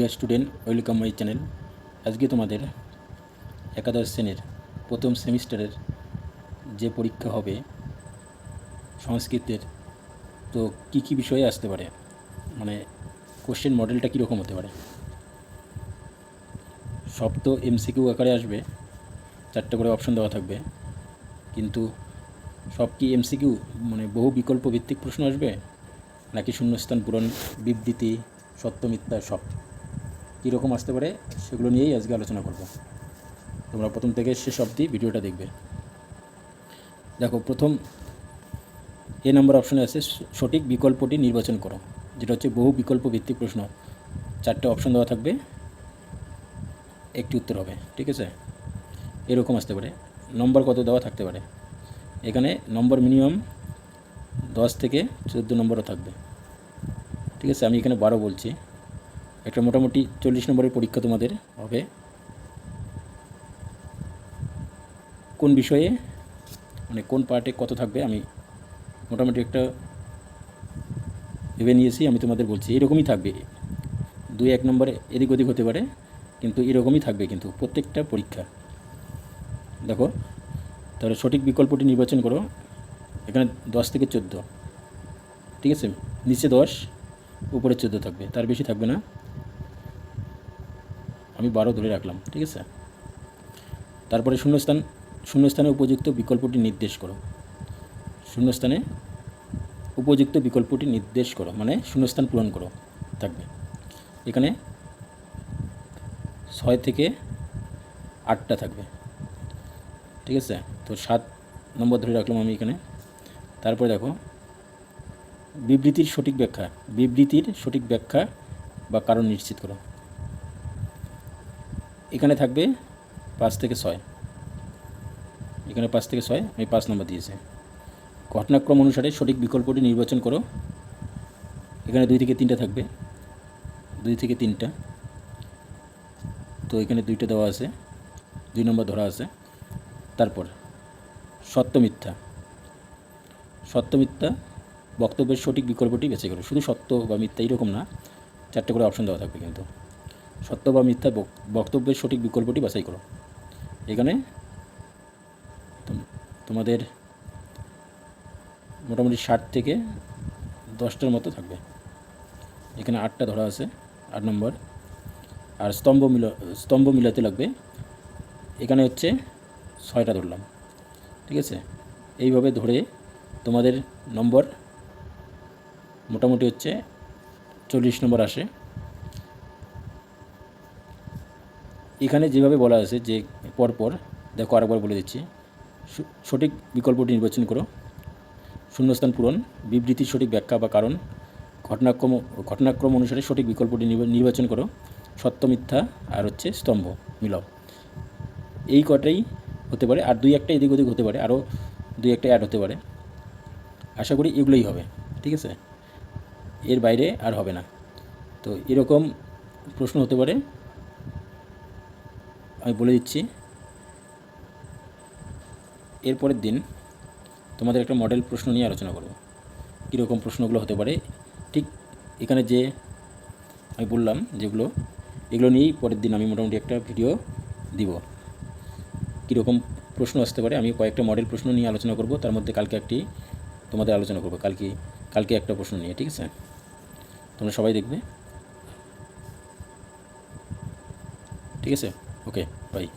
Dear student, welcome my channel. আজকে তোমাদের একাদশ শ্রেণির প্রথম সেমিস্টারের যে পরীক্ষা হবে, সংস্কৃতের, তো কি কি বিষয়ে আসতে পারে? মানে কোশ্চেন মডেলটা কীরকম হতে পারে? সব তো এমসিকিউ আকারে আসবে, চারটে করে অপশন দেওয়া থাকবে। কিন্তু সব কি এমসিকিউ মানে বহু বিকল্প ভিত্তিক প্রশ্ন আসবে? নাকি শূন্যস্থান পূরণ, বিবৃতি, সত্য, মিথ্যা, সব? কীরকম আসতে পারে সেগুলো নিয়েই আজকে আলোচনা করব। তোমরা প্রথম থেকে শেষ অবধি ভিডিওটা দেখবে। দেখো, প্রথম এ নম্বর অপশনে আছে, সঠিক বিকল্পটি নির্বাচন করো। যেটা হচ্ছে বহু বিকল্প ভিত্তিক প্রশ্ন। চারটে অপশন দেওয়া থাকবে। একটি উত্তর হবে, ঠিক আছে? এরকম আসতে পারে। নম্বর কত দেওয়া থাকতে পারে? এখানে নম্বর মিনিমাম দশ থেকে চোদ্দ নম্বরও থাকবে। ঠিক আছে? আমি এখানে বারো বলছি। একটা মোটামুটি চল্লিশ নম্বরের পরীক্ষা তোমাদের হবে। কোন বিষয়ে মানে কোন পার্টে কত থাকবে, আমি মোটামুটি একটা ভেবে নিয়েছি, আমি তোমাদের বলছি। এরকমই থাকবে। দুই এক নম্বরে এদিক ওদিক হতে পারে, কিন্তু এরকমই থাকবে কিন্তু প্রত্যেকটা পরীক্ষা। দেখো, তাহলে সঠিক বিকল্পটি নির্বাচন করো। এখানে দশ থেকে চোদ্দ। ঠিক আছে? নিচে দশ, উপরে চোদ্দ থাকবে। তার বেশি থাকবে না। আমি বারো ধরে রাখলাম, ঠিক আছে? তারপরে শূন্যস্থান, শূন্যস্থানে উপযুক্ত বিকল্পটি নির্দেশ করো। শূন্যস্থানে উপযুক্ত বিকল্পটি নির্দেশ করো মানে শূন্যস্থান পূরণ করো, থাকবে। এখানে ছয় থেকে আটটা থাকবে, ঠিক আছে? তো সাত নম্বর ধরে রাখলাম আমি এখানে। তারপরে দেখো, বিবৃতির সঠিক ব্যাখ্যা, বিবৃতির সঠিক ব্যাখ্যা বা কারণ নিশ্চিত করো। এখানে থাকবে পাঁচ থেকে ছয়। এখানে পাঁচ থেকে ছয়, আমি পাঁচ নম্বর দিয়েছি। ঘটনাক্রম অনুসারে সঠিক বিকল্পটি নির্বাচন করো। এখানে দুই থেকে তিনটা থাকবে। দুই থেকে তিনটা। তো এখানে দুইটা দেওয়া আছে। দুই নম্বর ধরা আছে। তারপর, সত্য মিথ্যা। সত্য মিথ্যা বক্তব্যের সঠিক বিকল্পটি বেছে করো। শুধু সত্য বা মিথ্যা এরকম না, চারটে করে অপশন দেওয়া থাকবে কিন্তু। সত্য বা মিথ্যা বক- বক্তব্যের সঠিক বিকল্পটি বাছাই করো। এখানে তোমাদের মোটামুটি ষাট থেকে দশটার মতো থাকবে। এখানে আটটা ধরা আছে, আট নম্বর। আর স্তম্ভ মিল, স্তম্ভ মিলাতে লাগবে। এখানে হচ্ছে ছয়টা ধরলাম, ঠিক আছে? এইভাবে ধরে তোমাদের নম্বর মোটামুটি হচ্ছে চল্লিশ নম্বর আসে। এখানে যেভাবে বলা আছে যে পরপর, দেখো আরেকবার বলে দিচ্ছি সঠিক বিকল্পটি নির্বাচন করো। শূন্যস্থান পূরণ, বিবৃতির সঠিক ব্যাখ্যা বা কারণ, ঘটনাক্রম ঘটনাক্রম অনুসারে সঠিক বিকল্পটি নির্বাচন করো। সত্য, মিথ্যা আর হচ্ছে স্তম্ভ মিলাও এই কটাই হতে পারে, আর দুই একটা এদিক ওদিক হতে পারে, আরও দুই একটা অ্যাড হতে পারে। আশা করি এগুলোই হবে, ঠিক আছে? এর বাইরে আর হবে না। তো এরকম প্রশ্ন হতে পারে আমি বলে দিচ্ছি। এরপরের দিন তোমাদের একটা মডেল প্রশ্ন নিয়ে আলোচনা করব। কীরকম প্রশ্নগুলো হতে পারে? ঠিক এখানে যে আমি বললাম যেগুলো, এগুলো নিয়েই পরের দিন আমি মোটামুটি একটা ভিডিও দিব। কীরকম প্রশ্ন আসতে পারে? আমি কয়েকটা মডেল প্রশ্ন নিয়ে আলোচনা করব। তার মধ্যে কালকে একটি তোমাদের আলোচনা করব। কালকে কালকে একটা প্রশ্ন নিয়ে, ঠিক আছে? তোমরা সবাই দেখবে। ঠিক আছে? Okay bye